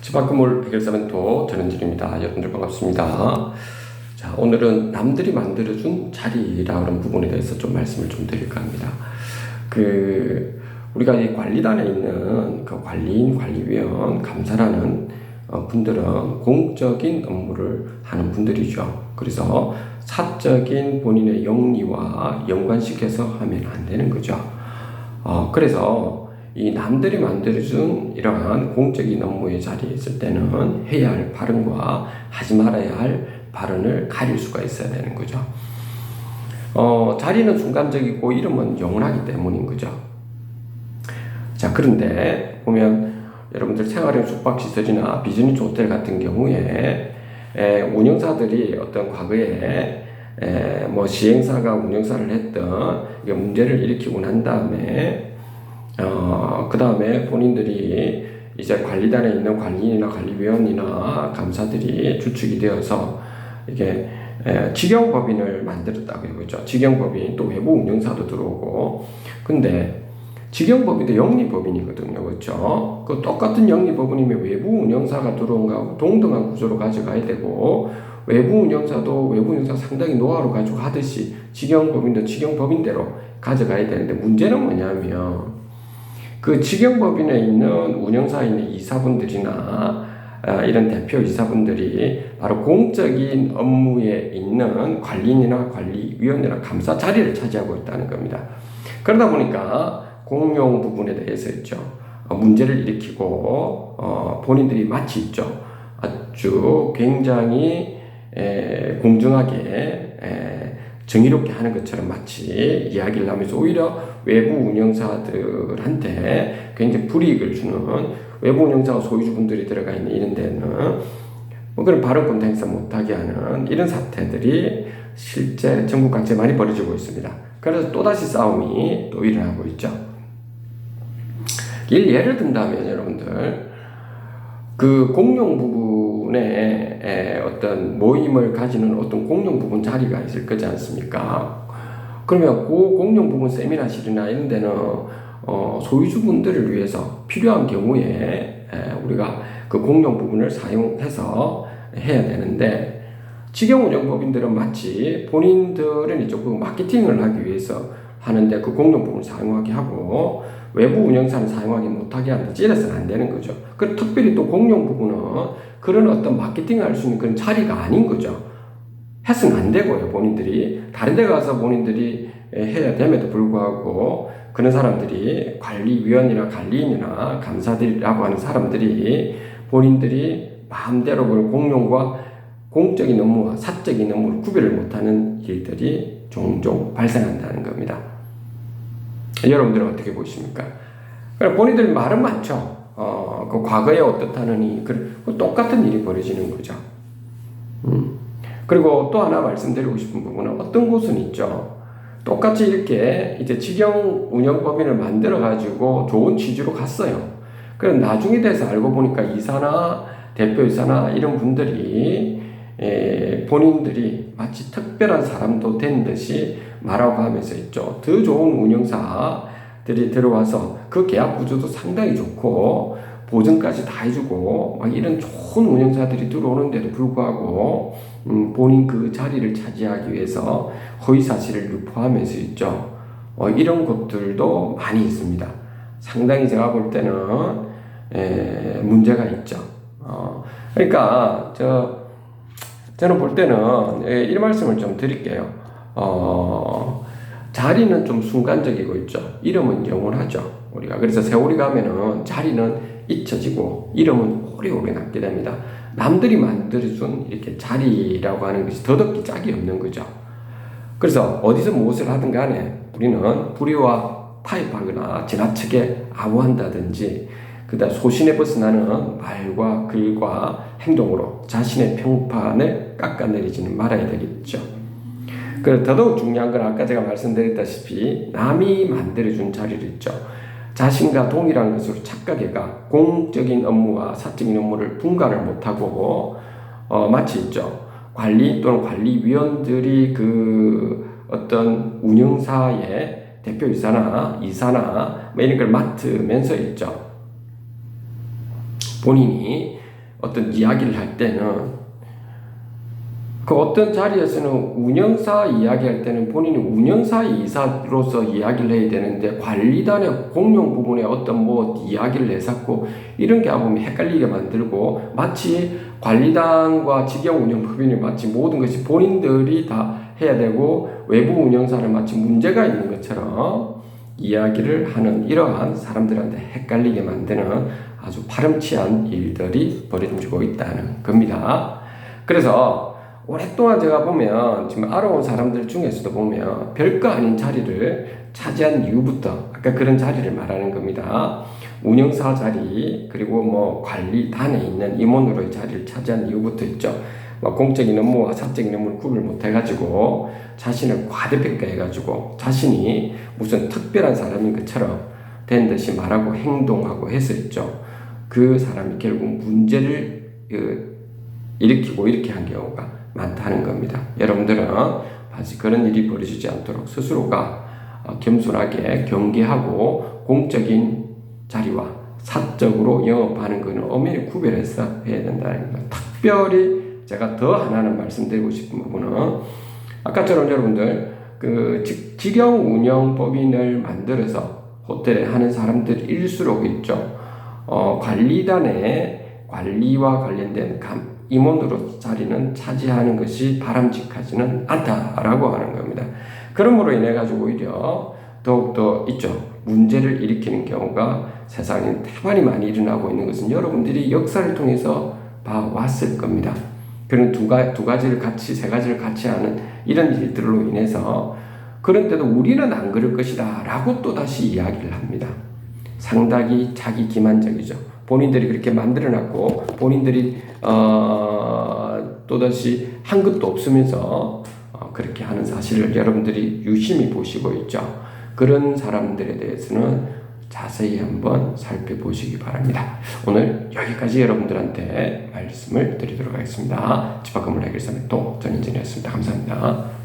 집합건물 해결사멘토 전현진입니다. 여러분들 반갑습니다. 자, 오늘은 남들이 만들어준 자리라는 부분에 대해서 좀 말씀을 좀 드릴까 합니다. 그, 우리가 이 관리단에 있는 그 관리인, 관리위원, 감사라는 어, 분들은 공적인 업무를 하는 분들이죠. 그래서 사적인 본인의 영리와 연관시켜서 하면 안 되는 거죠. 어, 그래서 이 남들이 만들어준 이러한 공적인 업무의 자리에 있을 때는 해야 할 발언과 하지 말아야 할 발언을 가릴 수가 있어야 되는 거죠. 어, 자리는 순간적이고 이름은 영원하기 때문인 거죠. 자, 그런데 보면 여러분들 생활형 숙박시설이나 비즈니스 호텔 같은 경우에 에, 운영사들이 어떤 과거에 에, 뭐 시행사가 운영사를 했던 문제를 일으키고 난 다음에 어, 그 다음에 본인들이 이제 관리단에 있는 관리인이나 관리위원이나 감사들이 주축이 되어서 이게 에, 직영법인을 만들었다고 해보죠. 직영법인 또 외부 운영사도 들어오고 근데 직영법인도 영리법인이거든요. 그렇죠? 그 똑같은 영리법인이면 외부 운영사가 들어온 거하고 동등한 구조로 가져가야 되고 외부 운영사도 외부 운영사 상당히 노하우를 가지고 하듯이 직영법인도 직영법인대로 가져가야 되는데 문제는 뭐냐면 그 직영법인에 있는 운영사에 있는 이사분들이나 아, 이런 대표 이사분들이 바로 공적인 업무에 있는 관리인이나 관리위원이나 감사 자리를 차지하고 있다는 겁니다. 그러다 보니까 공용 부분에 대해서 있죠. 어, 문제를 일으키고 어, 본인들이 마치 있죠. 아주 굉장히 에, 공정하게 에, 정의롭게 하는 것처럼 마치 이야기를 하면서 오히려 외부 운영사들한테 굉장히 불이익을 주는 외부 운영사와 소유주분들이 들어가 있는 이런 데는 뭐 그런 발언권 행사 못하게 하는 이런 사태들이 실제 전국 각지에 많이 벌어지고 있습니다. 그래서 또다시 싸움이 또 일어나고 있죠. 일 예를 든다면 여러분들 그 공용 부 분에 어떤 모임을 가지는 어떤 공용 부분 자리가 있을 거지 않습니까? 그러면 그 공용 부분 세미나실이나 이런 데는 어, 소유주분들을 위해서 필요한 경우에 우리가 그 공용 부분을 사용해서 해야 되는데 직영운영법인들은 마치 본인들은 이쪽 그 마케팅을 하기 위해서 하는데 그 공용 부분을 사용하게 하고 외부 운영사는 사용하기 못하게 한다. 찌려서는 안 되는 거죠. 그 특별히 또 공용 부분은 그런 어떤 마케팅을 할 수 있는 그런 자리가 아닌 거죠. 했으면 안 되고요. 본인들이 다른 데 가서 본인들이 해야 됨에도 불구하고 그런 사람들이 관리위원이나 관리인이나 감사들이라고 하는 사람들이 본인들이 마음대로 그 공용과 공적인 업무와 사적인 업무를 구별을 못하는 일들이 종종 발생한다는 겁니다. 여러분들은 어떻게 보십니까? 본인들 말은 많죠. 어, 그 과거에 어떻다느니 그 똑같은 일이 벌어지는 거죠. 음. 그리고 또 하나 말씀드리고 싶은 부분은 어떤 곳은 있죠. 똑같이 이렇게 이제 직영 운영 법인을 만들어 가지고 좋은 취지로 갔어요. 그럼 나중에 돼서 알고 보니까 이사나 대표이사나 이런 분들이 에, 본인들이 마치 특별한 사람도 된 듯이 말하고 하면서 있죠. 더 좋은 운영사들이 들어와서 그 계약 구조도 상당히 좋고 보증까지 다 해주고 막 이런 좋은 운영사들이 들어오는데도 불구하고 음, 본인 그 자리를 차지하기 위해서 허위 사실을 유포하면서 있죠. 어, 이런 것들도 많이 있습니다. 상당히 제가 볼 때는 에, 문제가 있죠. 어, 그러니까 저 저는 볼 때는 예, 이 말씀을 좀 드릴게요. 어, 자리는 좀 순간적이고 있죠. 이름은 영원하죠. 우리가 그래서 세월이 가면은 자리는 잊혀지고 이름은 오래오래 남게 됩니다. 남들이 만들어준 이렇게 자리라고 하는 것이 더덕기 짝이 없는 거죠. 그래서 어디서 무엇을 하든 간에 우리는 불의와 타협하거나 지나치게 아우한다든지 그 다음 소신에 벗어나는 말과 글과 행동으로 자신의 평판을 깎아내리지는 말아야 되겠죠. 그 더더욱 중요한 건 아까 제가 말씀드렸다시피 남이 만들어준 자리를 있죠. 자신과 동일한 것으로 착각해가 공적인 업무와 사적인 업무를 분간을 못하고 어, 마치 있죠. 관리 또는 관리위원들이 그 어떤 운영사의 대표이사나 이사나 뭐 이런 걸 맡으면서 있죠. 본인이 어떤 이야기를 할 때는 그 어떤 자리에서는 운영사 이야기할 때는 본인이 운영사 이사로서 이야기를 해야 되는데 관리단의 공용 부분에 어떤 뭐 이야기를 내삼고 이런 게 보면 헷갈리게 만들고 마치 관리단과 직영 운영 법인이 마치 모든 것이 본인들이 다 해야 되고 외부 운영사는 마치 문제가 있는 것처럼 이야기를 하는 이러한 사람들한테 헷갈리게 만드는 아주 파렴치한 일들이 벌어지고 있다는 겁니다. 그래서 오랫동안 제가 보면 지금 알아온 사람들 중에서도 보면 별거 아닌 자리를 차지한 이후부터 아까 그런 자리를 말하는 겁니다. 운영사 자리 그리고 뭐 관리단에 있는 임원으로의 자리를 차지한 이후부터 있죠. 뭐 공적인 업무와 사적인 업무를 구별 못 해가지고 자신을 과대평가해가지고 자신이 무슨 특별한 사람인 것처럼 된 듯이 말하고 행동하고 있죠. 그 사람이 결국 문제를 그, 일으키고 이렇게 한 경우가 많다는 겁니다. 여러분들은 다시 그런 일이 벌어지지 않도록 스스로가 어, 겸손하게 경계하고 공적인 자리와 사적으로 영업하는 것은 엄연히 구별해서 해야 된다는 것. 특별히 제가 더 하나는 말씀드리고 싶은 부분은 아까처럼 여러분들 그 직, 직영 운영 법인을 만들어서 호텔에 하는 사람들일수록 있죠. 어, 관리단의 관리와 관련된 감, 임원으로 자리는 차지하는 것이 바람직하지는 않다라고 하는 겁니다. 그러므로 인해 가지고 오히려 더욱더 있죠. 문제를 일으키는 경우가 세상에 태반이 많이 일어나고 있는 것은 여러분들이 역사를 통해서 봐왔을 겁니다. 그런 두, 가, 두 가지를 같이, 세 가지를 같이 하는 이런 일들로 인해서 그런데도 우리는 안 그럴 것이다 라고 또 다시 이야기를 합니다. 상당히 자기 기만적이죠. 본인들이 그렇게 만들어놨고 본인들이 어, 또다시 한 것도 없으면서 어, 그렇게 하는 사실을 여러분들이 유심히 보시고 있죠. 그런 사람들에 대해서는 자세히 한번 살펴보시기 바랍니다. 오늘 여기까지 여러분들한테 말씀을 드리도록 하겠습니다. 집합건물 해결사의 또 전인진이었습니다. 감사합니다.